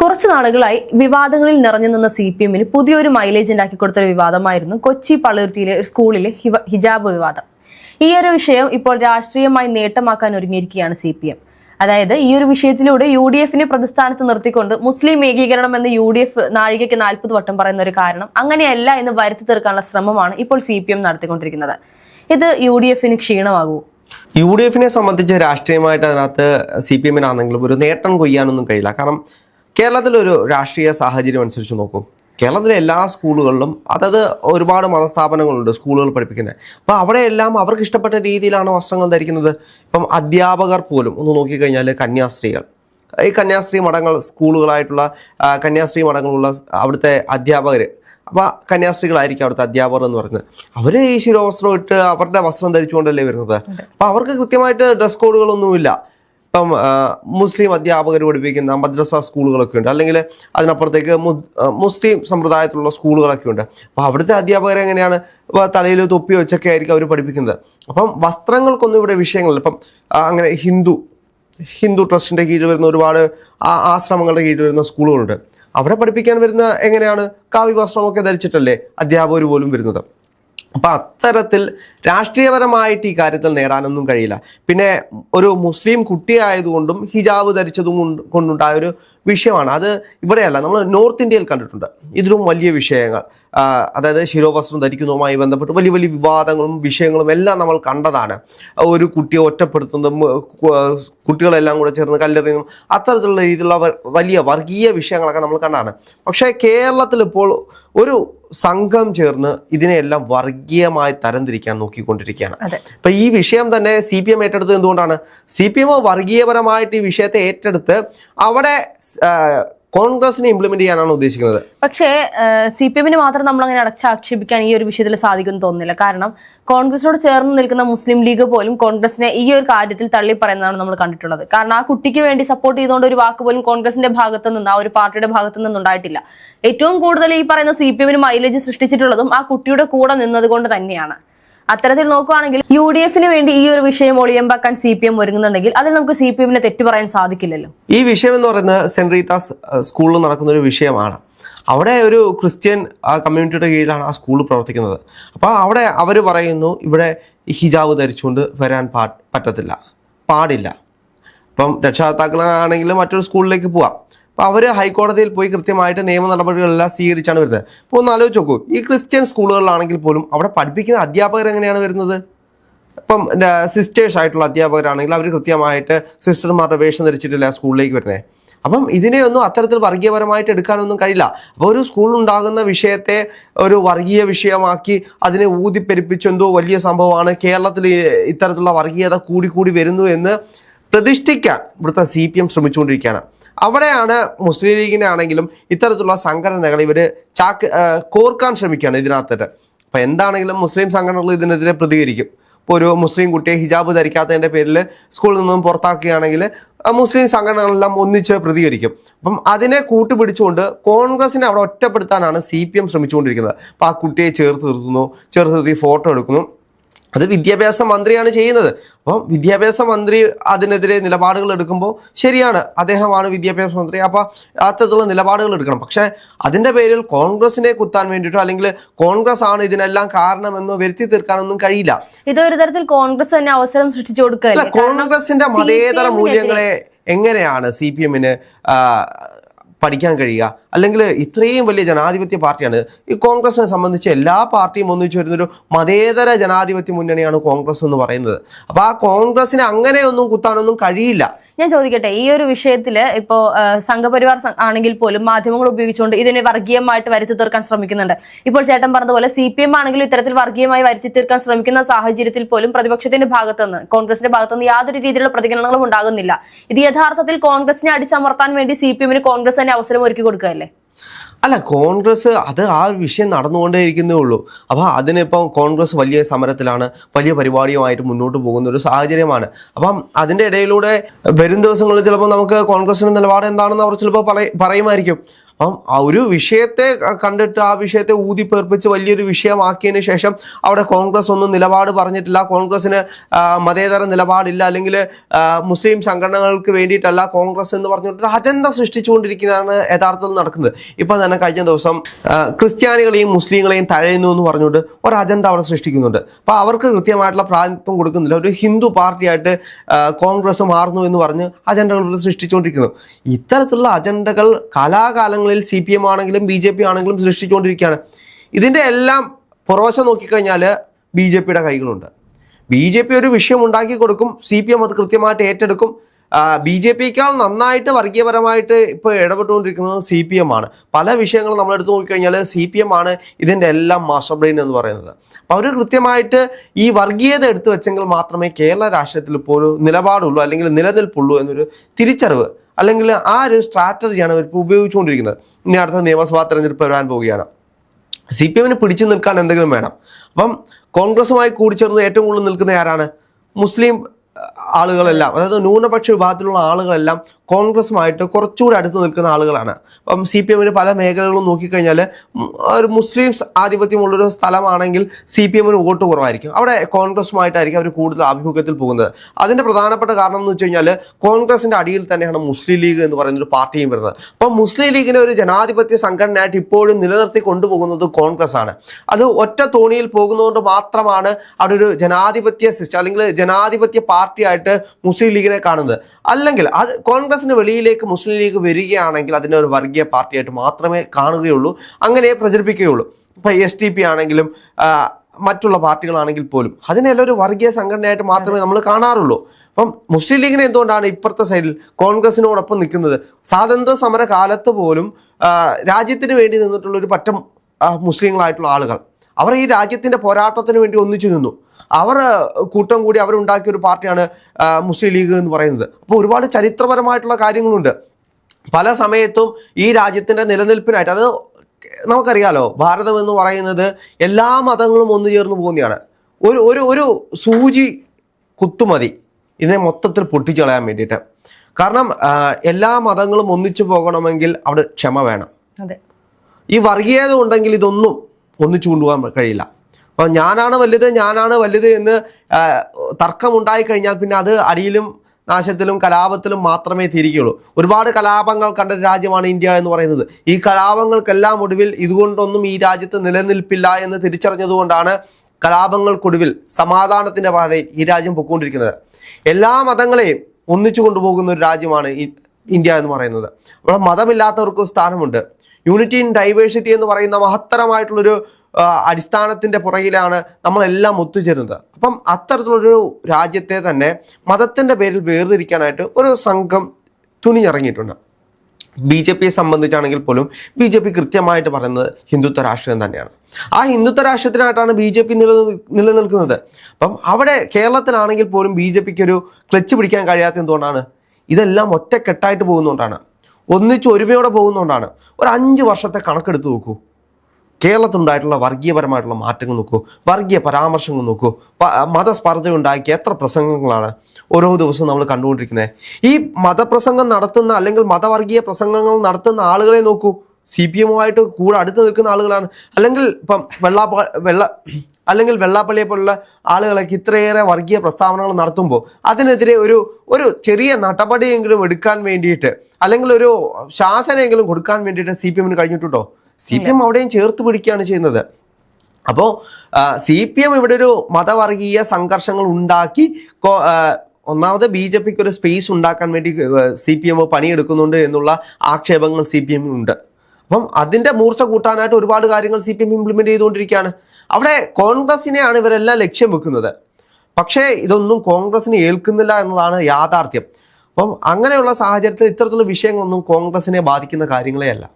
കുറച്ചു നാളുകളായി വിവാദങ്ങളിൽ നിറഞ്ഞു നിന്ന സി പി എമ്മിന് പുതിയൊരു മൈലേജ് ഉണ്ടാക്കി കൊടുത്ത ഒരു വിവാദമായിരുന്നു കൊച്ചി പള്ളുരുത്തിയിലെ ഒരു സ്കൂളിലെ ഹിജാബ് വിവാദം. ഈ ഒരു വിഷയം ഇപ്പോൾ രാഷ്ട്രീയമായി നേട്ടമാക്കാൻ ഒരുങ്ങിയിരിക്കുകയാണ് സി പി എം. അതായത് ഈ ഒരു വിഷയത്തിലൂടെ യു ഡി എഫിനെ പ്രതിസ്ഥാനത്ത് നിർത്തിക്കൊണ്ട് മുസ്ലിം ഏകീകരണം എന്ന് യു ഡി എഫ് നാഴികയ്ക്ക് നാൽപ്പത് വട്ടം പറയുന്ന ഒരു കാരണം അങ്ങനെയല്ല എന്ന് വരുത്തി തീർക്കാനുള്ള ശ്രമമാണ് ഇപ്പോൾ സി പി എം നടത്തിക്കൊണ്ടിരിക്കുന്നത്. ഇത് യു ഡി എഫിന് ക്ഷീണമാകൂ യു ഡി എഫിനെ സംബന്ധിച്ച് രാഷ്ട്രീയമായിട്ട് അതിനകത്ത് സി പി എമ്മിനാണെങ്കിലും ഒരു നേട്ടം കൊയ്യാനൊന്നും കഴിയില്ല. കാരണം കേരളത്തിലൊരു രാഷ്ട്രീയ സാഹചര്യം അനുസരിച്ച് നോക്കും. കേരളത്തിലെ എല്ലാ സ്കൂളുകളിലും അതത് ഒരുപാട് മതസ്ഥാപനങ്ങളുണ്ട് സ്കൂളുകൾ പഠിപ്പിക്കുന്നത് അപ്പോൾ അവിടെയെല്ലാം അവർക്ക് ഇഷ്ടപ്പെട്ട രീതിയിലാണ് വസ്ത്രങ്ങൾ ധരിക്കുന്നത്. ഇപ്പം അധ്യാപകർ പോലും ഒന്ന് നോക്കിക്കഴിഞ്ഞാൽ കന്യാസ്ത്രീകൾ. ഈ കന്യാസ്ത്രീ മഠങ്ങൾ സ്കൂളുകളായിട്ടുള്ള കന്യാസ്ത്രീ മഠങ്ങളുള്ള അവിടുത്തെ അധ്യാപകർ അപ്പോൾ കന്യാസ്ത്രീകളായിരിക്കും അവിടുത്തെ അധ്യാപകർ എന്ന് പറയുന്നത്. അവർ ഈ ശിരോവസ്ത്രം ഇട്ട് അവരുടെ വസ്ത്രം ധരിച്ചുകൊണ്ടല്ലേ വരുന്നത്? അപ്പോൾ അവർക്ക് കൃത്യമായിട്ട് ഡ്രസ് കോഡുകളൊന്നുമില്ല. ഇപ്പം മുസ്ലിം അധ്യാപകർ പഠിപ്പിക്കുന്ന മദ്രസ സ്കൂളുകളൊക്കെ ഉണ്ട്. അല്ലെങ്കിൽ അതിനപ്പുറത്തേക്ക് മുസ്ലിം സമ്പ്രദായത്തിലുള്ള സ്കൂളുകളൊക്കെ ഉണ്ട്. അപ്പോൾ അവിടുത്തെ അധ്യാപകർ എങ്ങനെയാണ് തലയിൽ തൊപ്പി വെച്ചൊക്കെ ആയിരിക്കും അവർ പഠിപ്പിക്കുന്നത്. അപ്പം വസ്ത്രങ്ങൾക്കൊന്നും ഇവിടെ വിഷയങ്ങളില്ല. ഇപ്പം അങ്ങനെ ഹിന്ദു ഹിന്ദു ട്രസ്റ്റിന്റെ കീഴിൽ വരുന്ന ഒരുപാട് ആശ്രമങ്ങളുടെ കീഴിൽ വരുന്ന സ്കൂളുകളുണ്ട്. അവിടെ പഠിപ്പിക്കാൻ വരുന്ന എങ്ങനെയാണ് കാവ്യ വസ്ത്രമൊക്കെ ധരിച്ചിട്ടല്ലേ അധ്യാപകർ പോലും വരുന്നത്? അപ്പൊ അത്തരത്തിൽ രാഷ്ട്രീയപരമായിട്ട് ഈ കാര്യത്തിൽ നേടാനൊന്നും കഴിയില്ല. പിന്നെ ഒരു മുസ്ലിം കുട്ടിയായതുകൊണ്ടും ഹിജാബ് ധരിച്ചതും കൊണ്ട് കൊണ്ടുണ്ടായ ഒരു വിഷയമാണ്. അത് ഇവിടെയല്ല നമ്മൾ നോർത്ത് ഇന്ത്യയിൽ കണ്ടിട്ടുണ്ട്. ഇതിലും വലിയ വിഷയങ്ങൾ. അതായത് ശിരോവസ്ത്രം ധരിക്കുന്നതുമായി ബന്ധപ്പെട്ട് വലിയ വലിയ വിവാദങ്ങളും വിഷയങ്ങളും എല്ലാം നമ്മൾ കണ്ടതാണ്. ഒരു കുട്ടിയെ ഒറ്റപ്പെടുത്തുന്നതും കുട്ടികളെല്ലാം കൂടെ ചേർന്ന് കല്ലെറിയുന്നതും അത്തരത്തിലുള്ള രീതിയിലുള്ള വലിയ വർഗീയ വിഷയങ്ങളൊക്കെ നമ്മൾ കണ്ടാണ് പക്ഷേ കേരളത്തിൽ ഇപ്പോൾ ഒരു സംഘം ചേർന്ന് ഇതിനെയെല്ലാം വർഗീയമായി തരംതിരിക്കാൻ നോക്കിക്കൊണ്ടിരിക്കുകയാണ്. അപ്പൊ ഈ വിഷയം തന്നെ സി പി എം ഏറ്റെടുത്തത് എന്തുകൊണ്ടാണ് സി പി എം വർഗീയപരമായിട്ട് ഈ വിഷയത്തെ ഏറ്റെടുത്ത് അവിടെ കോൺഗ്രസിനെ ഇംപ്ലിമെന്റ് ചെയ്യാനാണ് ഉദ്ദേശിക്കുന്നത്. പക്ഷേ സി പി എമ്മിന് മാത്രം നമ്മൾ അങ്ങനെ അടച്ചാക്ഷേപിക്കാൻ ഈ ഒരു വിഷയത്തിൽ സാധിക്കുമെന്ന് തോന്നുന്നില്ല. കാരണം കോൺഗ്രസിനോട് ചേർന്ന് നിൽക്കുന്ന മുസ്ലിം ലീഗ് പോലും കോൺഗ്രസിനെ ഈ ഒരു കാര്യത്തിൽ തള്ളി പറയുന്നതാണ് നമ്മൾ കണ്ടിട്ടുള്ളത്. കാരണം ആ കുട്ടിക്ക് വേണ്ടി സപ്പോർട്ട് ചെയ്തുകൊണ്ട് ഒരു വാക്ക് പോലും കോൺഗ്രസിന്റെ ഭാഗത്തു നിന്ന് ആ ഒരു പാർട്ടിയുടെ ഭാഗത്തു നിന്ന് ഉണ്ടായിട്ടില്ല. ഏറ്റവും കൂടുതൽ ഈ പറയുന്ന സി പി എമ്മിന് മൈലേജ് സൃഷ്ടിച്ചിട്ടുള്ളതും ആ കുട്ടിയുടെ കൂടെ നിന്നതുകൊണ്ട് തന്നെയാണ്. അത്തരത്തിൽ നോക്കുകയാണെങ്കിൽ യു ഡി എഫിന് വേണ്ടി ഈ ഒരു വിഷയം ഒളിയമ്പാക്കാൻ സി പി എം ഒരുങ്ങുന്നുണ്ടെങ്കിൽ അതിൽ നമുക്ക് സി പി എമ്മിനെ തെറ്റു പറയാൻ സാധിക്കില്ലല്ലോ. ഈ വിഷയം എന്ന് പറയുന്നത് സെന്റ് റീത്താസ് സ്കൂളിൽ നടക്കുന്ന ഒരു വിഷയമാണ്. അവിടെ ഒരു ക്രിസ്ത്യൻ കമ്മ്യൂണിറ്റിയുടെ കീഴിലാണ് ആ സ്കൂൾ പ്രവർത്തിക്കുന്നത്. അപ്പോൾ അവിടെ അവർ പറയുന്നു ഇവിടെ ഹിജാബ് ധരിച്ചുകൊണ്ട് വരാൻ പാ പറ്റത്തില്ല. പാടില്ല. ഇപ്പം രക്ഷാകർത്താക്കളാണെങ്കിൽ മറ്റൊരു സ്കൂളിലേക്ക് പോവാം. അപ്പോൾ അവർ ഹൈക്കോടതിയിൽ പോയി കൃത്യമായിട്ട് നിയമ നടപടികളെല്ലാം സ്വീകരിച്ചാണ് വരുന്നത്. അപ്പോൾ ഒന്ന് ആലോചിച്ച് നോക്കൂ. ഈ ക്രിസ്ത്യൻ സ്കൂളുകളിലാണെങ്കിൽ പോലും അവിടെ പഠിപ്പിക്കുന്ന അധ്യാപകർ എങ്ങനെയാണ് വരുന്നത്? ഇപ്പം സിസ്റ്റേഴ്സ് ആയിട്ടുള്ള അധ്യാപകരാണെങ്കിൽ അവർ കൃത്യമായിട്ട് സിസ്റ്റർമാരുടെ വേഷം ധരിച്ചിട്ടില്ല സ്കൂളിലേക്ക് വരുന്നത് അപ്പം ഇതിനെ ഒന്നും അത്തരത്തിൽ വർഗീയപരമായിട്ട് എടുക്കാനൊന്നും കഴിയില്ല. അപ്പോൾ ഒരു സ്കൂളിൽ ഉണ്ടാകുന്ന വിഷയത്തെ ഒരു വർഗീയ വിഷയമാക്കി അതിനെ ഊതിപ്പെരിപ്പിച്ചെന്തോ വലിയ സംഭവമാണ് കേരളത്തിൽ ഇത്തരത്തിലുള്ള വർഗീയത കൂടി കൂടി വരുന്നു എന്ന് പ്രതിഷ്ഠിക്കാൻ ഇവിടുത്തെ സി പി എം ശ്രമിച്ചുകൊണ്ടിരിക്കുകയാണ്. അവിടെയാണ് മുസ്ലിം ലീഗിനെ ആണെങ്കിലും ഇത്തരത്തിലുള്ള സംഘടനകൾ ഇവർ ചാക്ക് കോർക്കാൻ ശ്രമിക്കുകയാണ് ഇതിനകത്തിട്ട്. അപ്പം എന്താണെങ്കിലും മുസ്ലിം സംഘടനകൾ ഇതിനെതിരെ പ്രതികരിക്കും. ഇപ്പോൾ ഒരു മുസ്ലിം കുട്ടിയെ ഹിജാബ് ധരിക്കാത്തതിന്റെ പേരിൽ സ്കൂളിൽ നിന്നും പുറത്താക്കുകയാണെങ്കിൽ മുസ്ലിം സംഘടനകളെല്ലാം ഒന്നിച്ച് പ്രതികരിക്കും. അപ്പം അതിനെ കൂട്ടുപിടിച്ചുകൊണ്ട് കോൺഗ്രസിനെ അവിടെ ഒറ്റപ്പെടുത്താനാണ് സി പി എം ശ്രമിച്ചുകൊണ്ടിരിക്കുന്നത്. അപ്പോൾ ആ കുട്ടിയെ ചേർത്ത് നിർത്തുന്നു ചേർത്ത് നിർത്തി ഫോട്ടോ എടുക്കുന്നു. അത് വിദ്യാഭ്യാസ മന്ത്രിയാണ് ചെയ്യുന്നത്. അപ്പം വിദ്യാഭ്യാസ മന്ത്രി അതിനെതിരെ നിലപാടുകൾ എടുക്കുമ്പോൾ ശരിയാണ് അദ്ദേഹമാണ് വിദ്യാഭ്യാസ മന്ത്രി. അപ്പോൾ അത്തരത്തിലുള്ള നിലപാടുകൾ എടുക്കണം. പക്ഷേ അതിന്റെ പേരിൽ കോൺഗ്രസിനെ കുത്താൻ വേണ്ടിയിട്ടോ അല്ലെങ്കിൽ കോൺഗ്രസ് ആണ് ഇതിനെല്ലാം കാരണമെന്നോ വരുത്തി തീർക്കാനൊന്നും കഴിയില്ല. ഇതൊരു തരത്തിൽ കോൺഗ്രസ് തന്നെ അവസരം സൃഷ്ടിച്ചു കൊടുക്കുക കോൺഗ്രസിന്റെ മതേതര മൂല്യങ്ങളെ എങ്ങനെയാണ് സി പി എമ്മിന് പഠിക്കാൻ കഴിയുക? അല്ലെങ്കിൽ ഇത്രയും വലിയ ജനാധിപത്യ പാർട്ടിയാണ്. ഈ കോൺഗ്രസിനെ സംബന്ധിച്ച് എല്ലാ പാർട്ടിയും ഒന്നിച്ചു വരുന്നൊരു മതേതര ജനാധിപത്യ മുന്നണിയാണ് കോൺഗ്രസ് എന്ന് പറയുന്നത്. അപ്പൊ ആ കോൺഗ്രസിനെ അങ്ങനെയൊന്നും കുത്താനൊന്നും കഴിയില്ല. ഞാൻ ചോദിക്കട്ടെ ഈ ഒരു വിഷയത്തിൽ ഇപ്പോ സംഘപരിവാർ ആണെങ്കിൽ പോലും മാധ്യമങ്ങൾ ഉപയോഗിച്ചുകൊണ്ട് ഇതിനെ വർഗീയമായിട്ട് വരുത്തി തീർക്കാൻ ശ്രമിക്കുന്നുണ്ട്. ഇപ്പോൾ ചേട്ടൻ പറഞ്ഞതുപോലെ സി പി എം ആണെങ്കിലും ഇത്തരത്തിൽ വർഗീയമായി വരുത്തി തീർക്കാൻ ശ്രമിക്കുന്ന സാഹചര്യത്തിൽ പോലും പ്രതിപക്ഷത്തിന്റെ ഭാഗത്തുനിന്ന് കോൺഗ്രസിന്റെ ഭാഗത്തുനിന്ന് യാതൊരു രീതിയിലുള്ള പ്രതികരണങ്ങളും ഉണ്ടാകുന്നില്ല. ഇത് യഥാർത്ഥത്തിൽ കോൺഗ്രസിനെ അടിച്ചമർത്താൻ വേണ്ടി സി പി എമ്മിന് കോൺഗ്രസ് തന്നെ അവസരം ഒരുക്കി കൊടുക്കുകയല്ലേ? അല്ല കോൺഗ്രസ് അത് ആ വിഷയം നടന്നുകൊണ്ടേയിരിക്കുന്നേ ഉള്ളൂ അപ്പോൾ അതിനിപ്പം കോൺഗ്രസ് വലിയ സമരത്തിലാണ് വലിയ പരിപാടിയുമായിട്ട് മുന്നോട്ട് പോകുന്ന ഒരു സാഹചര്യമാണ്. അപ്പം അതിന്റെ ഇടയിലൂടെ വരും ദിവസങ്ങളിൽ ചിലപ്പോൾ നമുക്ക് കോൺഗ്രസിന്റെ നിലപാട് എന്താണെന്ന് അവർ ചിലപ്പോൾ പറയ- പറയുമായിരിക്കും. അപ്പം ആ ഒരു വിഷയത്തെ കണ്ടിട്ട് ആ വിഷയത്തെ ഊതിപ്പേർപ്പിച്ച് വലിയൊരു വിഷയമാക്കിയതിന് ശേഷം അവിടെ കോൺഗ്രസ് ഒന്നും നിലപാട് പറഞ്ഞിട്ടില്ല. കോൺഗ്രസിന് മതേതര നിലപാടില്ല. അല്ലെങ്കിൽ മുസ്ലിം സംഘടനകൾക്ക് വേണ്ടിയിട്ടല്ല കോൺഗ്രസ് എന്ന് പറഞ്ഞിട്ട് അജണ്ട സൃഷ്ടിച്ചുകൊണ്ടിരിക്കുന്നതാണ് യഥാർത്ഥത്തിൽ നടക്കുന്നത്. ഇപ്പം തന്നെ കഴിഞ്ഞ ദിവസം ക്രിസ്ത്യാനികളെയും മുസ്ലിങ്ങളെയും തഴയുന്നു എന്ന് പറഞ്ഞുകൊണ്ട് ഒരു അജണ്ട അവിടെ സൃഷ്ടിക്കുന്നുണ്ട്. അപ്പോൾ അവർക്ക് കൃത്യമായിട്ടുള്ള പ്രാതിനിധ്യം കൊടുക്കുന്നില്ല. ഒരു ഹിന്ദു പാർട്ടിയായിട്ട് കോൺഗ്രസ് മാറുന്നു എന്ന് പറഞ്ഞ് അജണ്ടകൾ സൃഷ്ടിച്ചുകൊണ്ടിരിക്കുന്നു. ഇത്തരത്തിലുള്ള അജണ്ടകൾ കാലാകാലങ്ങളിൽ സി പി എം ആണെങ്കിലും ബി ജെ പി ആണെങ്കിലും സൃഷ്ടിച്ചുകൊണ്ടിരിക്കുകയാണ്. ഇതിന്റെ എല്ലാം പുറവശം നോക്കിക്കഴിഞ്ഞാൽ ബി ജെ പിയുടെ കൈകളുണ്ട്. ബി ജെ പി ഒരു വിഷയം ഉണ്ടാക്കി കൊടുക്കും സി പി എം അത് കൃത്യമായിട്ട് ഏറ്റെടുക്കും. ബി ജെ പിക്കാൾ നന്നായിട്ട് വർഗീയപരമായിട്ട് ഇപ്പോൾ ഇടപെട്ടുകൊണ്ടിരിക്കുന്നത് സി പി എം ആണ്. പല വിഷയങ്ങളും നമ്മൾ എടുത്തു നോക്കിക്കഴിഞ്ഞാൽ സി പി എം ആണ് ഇതിന്റെ എല്ലാം മാസ്റ്റർ ബ്രെയിൻ എന്ന് പറയുന്നത്. അപ്പോൾ അവർ കൃത്യമായിട്ട് ഈ വർഗീയത എടുത്തു വെച്ചെങ്കിൽ മാത്രമേ കേരള രാഷ്ട്രീയത്തിൽ ഇപ്പോൾ ഒരു നിലപാടുള്ളൂ അല്ലെങ്കിൽ നിലനിൽപ്പുള്ളൂ എന്നൊരു തിരിച്ചറിവ് അല്ലെങ്കിൽ ആ ഒരു സ്ട്രാറ്റജിയാണ് അവർ ഇപ്പോൾ ഉപയോഗിച്ചുകൊണ്ടിരിക്കുന്നത്. ഇനി അടുത്ത നിയമസഭാ തെരഞ്ഞെടുപ്പ് വരാൻ പോവുകയാണ്. സി പി എമ്മിന് പിടിച്ചു നിൽക്കാൻ എന്തെങ്കിലും വേണം. അപ്പം കോൺഗ്രസുമായി കൂടിച്ചേർന്ന് ഏറ്റവും കൂടുതൽ നിൽക്കുന്ന ആരാണ്? മുസ്ലിം ആളുകളെല്ലാം അതായത് ന്യൂനപക്ഷ വിഭാഗത്തിലുള്ള ആളുകളെല്ലാം കോൺഗ്രസുമായിട്ട് കുറച്ചുകൂടി അടുത്ത് നിൽക്കുന്ന ആളുകളാണ്. അപ്പം സി പി എമ്മിന് പല മേഖലകളും നോക്കിക്കഴിഞ്ഞാൽ ഒരു മുസ്ലിം ആധിപത്യമുള്ളൊരു സ്ഥലമാണെങ്കിൽ സി പി എമ്മിന് വോട്ട് കുറവായിരിക്കും. അവിടെ കോൺഗ്രസുമായിട്ടായിരിക്കും അവർ കൂടുതൽ ആഭിമുഖ്യത്തിൽ പോകുന്നത്. അതിന്റെ പ്രധാനപ്പെട്ട കാരണം എന്ന് വെച്ച് കഴിഞ്ഞാൽ കോൺഗ്രസിന്റെ അടിയിൽ തന്നെയാണ് മുസ്ലിം ലീഗ് എന്ന് പറയുന്ന ഒരു പാർട്ടിയും വരുന്നത്. അപ്പം മുസ്ലിം ലീഗിനെ ഒരു ജനാധിപത്യ സംഘടനയായിട്ട് ഇപ്പോഴും നിലനിർത്തി കൊണ്ടുപോകുന്നത് കോൺഗ്രസ് ആണ് അത് ഒറ്റ തോണിയിൽ പോകുന്നതുകൊണ്ട് മാത്രമാണ് അവിടെ ഒരു ജനാധിപത്യ സിസ്റ്റം അല്ലെങ്കിൽ ജനാധിപത്യ പാർട്ടിയായിട്ട് മുസ്ലിം ലീഗിനെ കാണുന്നത്. അല്ലെങ്കിൽ അത് കോൺഗ്രസിന് വെളിയിലേക്ക് മുസ്ലിം ലീഗ് വരികയാണെങ്കിൽ അതിനെ ഒരു വർഗീയ പാർട്ടിയായിട്ട് മാത്രമേ കാണുകയുള്ളൂ അങ്ങനെ പ്രചരിപ്പിക്കുകയുള്ളൂ. ഇപ്പം എസ് ടി പി ആണെങ്കിലും മറ്റുള്ള പാർട്ടികളാണെങ്കിൽ പോലും അതിനെല്ലാം ഒരു വർഗീയ സംഘടനയായിട്ട് മാത്രമേ നമ്മൾ കാണാറുള്ളൂ. അപ്പം മുസ്ലിം ലീഗിനെ എന്തുകൊണ്ടാണ് ഇപ്പുറത്തെ സൈഡിൽ കോൺഗ്രസിനോടൊപ്പം നിൽക്കുന്നത്? സ്വാതന്ത്ര്യ സമര കാലത്ത് പോലും രാജ്യത്തിന് വേണ്ടി നിന്നിട്ടുള്ള ഒരു പറ്റം മുസ്ലിങ്ങളായിട്ടുള്ള ആളുകൾ അവർ ഈ രാജ്യത്തിന്റെ പോരാട്ടത്തിന് വേണ്ടി ഒന്നിച്ചു നിന്നു. അവർ കൂട്ടം കൂടി അവരുണ്ടാക്കിയ ഒരു പാർട്ടിയാണ് മുസ്ലിം ലീഗ് എന്ന് പറയുന്നത്. അപ്പോൾ ഒരുപാട് ചരിത്രപരമായിട്ടുള്ള കാര്യങ്ങളുണ്ട്. പല സമയത്തും ഈ രാജ്യത്തിന്റെ നിലനിൽപ്പിനായിട്ട് അത് നമുക്കറിയാലോ ഭാരതം എന്ന് പറയുന്നത് എല്ലാ മതങ്ങളും ഒന്നു ചേർന്ന് പോകുന്നതാണ്. ഒരു ഒരു ഒരു സൂചി കുത്തുമതി ഇതിനെ മൊത്തത്തിൽ പൊട്ടിച്ചു കളയാൻ വേണ്ടിയിട്ട്. കാരണം എല്ലാ മതങ്ങളും ഒന്നിച്ചു പോകണമെങ്കിൽ അവിടെ ക്ഷമ വേണം. ഈ വർഗീയത ഉണ്ടെങ്കിൽ ഇതൊന്നും ഒന്നിച്ചു കൊണ്ടുപോകാൻ കഴിയില്ല. അപ്പോൾ ഞാനാണ് വലുത് ഞാനാണ് വലുത് എന്ന് തർക്കമുണ്ടായി കഴിഞ്ഞാൽ പിന്നെ അത് അടിയിലും നാശത്തിലും കലാപത്തിലും മാത്രമേ തിരിക്കുകയുള്ളൂ ഒരുപാട് കലാപങ്ങൾ കണ്ട രാജ്യമാണ് ഇന്ത്യ എന്ന് പറയുന്നത്. ഈ കലാപങ്ങൾക്കെല്ലാം ഒടുവിൽ ഇതുകൊണ്ടൊന്നും ഈ രാജ്യത്ത് നിലനിൽപ്പില്ല എന്ന് തിരിച്ചറിഞ്ഞതുകൊണ്ടാണ് കലാപങ്ങൾക്കൊടുവിൽ സമാധാനത്തിന്റെ പാതയിൽ ഈ രാജ്യം പൊയ്ക്കൊണ്ടിരിക്കുന്നത്. എല്ലാ മതങ്ങളെയും ഒന്നിച്ചു കൊണ്ടുപോകുന്ന ഒരു രാജ്യമാണ് ഇന്ത്യ എന്ന് പറയുന്നത്. അവിടെ മതമില്ലാത്തവർക്കും സ്ഥാനമുണ്ട്. യൂണിറ്റി ഇൻ ഡൈവേഴ്സിറ്റി എന്ന് പറയുന്ന മഹത്തരമായിട്ടുള്ളൊരു അടിസ്ഥാനത്തിന്റെ പുറകിലാണ് നമ്മളെല്ലാം ഒത്തുചേരുന്നത്. അപ്പം അത്തരത്തിലുള്ളൊരു രാജ്യത്തെ തന്നെ മതത്തിന്റെ പേരിൽ വേർതിരിക്കാനായിട്ട് ഒരു സംഘം തുനിഞ്ഞിറങ്ങിയിട്ടുണ്ട്. ബി ജെ പിയെ സംബന്ധിച്ചാണെങ്കിൽ പോലും ബി ജെ പി കൃത്യമായിട്ട് പറയുന്നത് ഹിന്ദുത്വ രാഷ്ട്രീയം തന്നെയാണ്. ആ ഹിന്ദുത്വ രാഷ്ട്രീയത്തിനായിട്ടാണ് ബി ജെ പി നിലനിൽക്കുന്നത്. അപ്പം അവിടെ കേരളത്തിലാണെങ്കിൽ പോലും ബി ജെ പിക്ക് ഒരു ക്ലച്ച് പിടിക്കാൻ കഴിയാത്ത എന്തുകൊണ്ടാണ്? ഇതെല്ലാം ഒറ്റക്കെട്ടായിട്ട് പോകുന്നതുകൊണ്ടാണ്. ഒന്നിച്ച് ഒരുമയോടെ പോകുന്നതുകൊണ്ടാണ് ഒരു അഞ്ച് വർഷത്തെ കണക്കെടുത്ത് നോക്കൂ. കേരളത്തിലുണ്ടായിട്ടുള്ള വർഗീയപരമായിട്ടുള്ള മാറ്റങ്ങൾ നോക്കൂ. വർഗീയ പരാമർശങ്ങൾ നോക്കൂ. മതസ്പർദ്ധ ഉണ്ടാക്കിയ എത്ര പ്രസംഗങ്ങളാണ് ഓരോ ദിവസവും നമ്മൾ കണ്ടുകൊണ്ടിരിക്കുന്നത്. ഈ മതപ്രസംഗം നടത്തുന്ന അല്ലെങ്കിൽ മതവർഗീയ പ്രസംഗങ്ങൾ നടത്തുന്ന ആളുകളെ നോക്കൂ. സി പി എമ്മുമായിട്ട് കൂടെ അടുത്ത് നിൽക്കുന്ന ആളുകളാണ്. അല്ലെങ്കിൽ ഇപ്പം വെള്ളാപ്പ വെള്ള അല്ലെങ്കിൽ വെള്ളാപ്പള്ളിയെ പോലുള്ള ആളുകളൊക്കെ ഇത്രയേറെ വർഗീയ പ്രസ്താവനകൾ നടത്തുമ്പോൾ അതിനെതിരെ ഒരു ഒരു ചെറിയ നടപടിയെങ്കിലും എടുക്കാൻ വേണ്ടിയിട്ട് അല്ലെങ്കിൽ ഒരു ശാസനയെങ്കിലും കൊടുക്കാൻ വേണ്ടിയിട്ട് സി പി എമ്മിന് കഴിഞ്ഞിട്ടുണ്ടോ? സി പി എം അവിടെയും ചേർത്ത് പിടിക്കുകയാണ് ചെയ്യുന്നത്. അപ്പോൾ സി പി എം ഇവിടെ ഒരു മതവർഗീയ സംഘർഷങ്ങൾ ഉണ്ടാക്കി ഒന്നാമത് ബി ജെ പിക്ക് ഒരു സ്പേസ് ഉണ്ടാക്കാൻ വേണ്ടി സി പി എം പണിയെടുക്കുന്നുണ്ട് എന്നുള്ള ആക്ഷേപങ്ങൾ സി പി എമ്മിനുണ്ട്. അപ്പം അതിന്റെ മൂർച്ച കൂട്ടാനായിട്ട് ഒരുപാട് കാര്യങ്ങൾ സി പി എം ഇംപ്ലിമെന്റ് ചെയ്തുകൊണ്ടിരിക്കുകയാണ്. അവിടെ കോൺഗ്രസിനെയാണ് ഇവരെല്ലാം ലക്ഷ്യം വെക്കുന്നത്. പക്ഷേ ഇതൊന്നും കോൺഗ്രസിന് ഏൽക്കുന്നില്ല എന്നതാണ് യാഥാർത്ഥ്യം. അപ്പം അങ്ങനെയുള്ള സാഹചര്യത്തിൽ ഇത്തരത്തിലുള്ള വിഷയങ്ങളൊന്നും കോൺഗ്രസിനെ ബാധിക്കുന്ന കാര്യങ്ങളേ അല്ല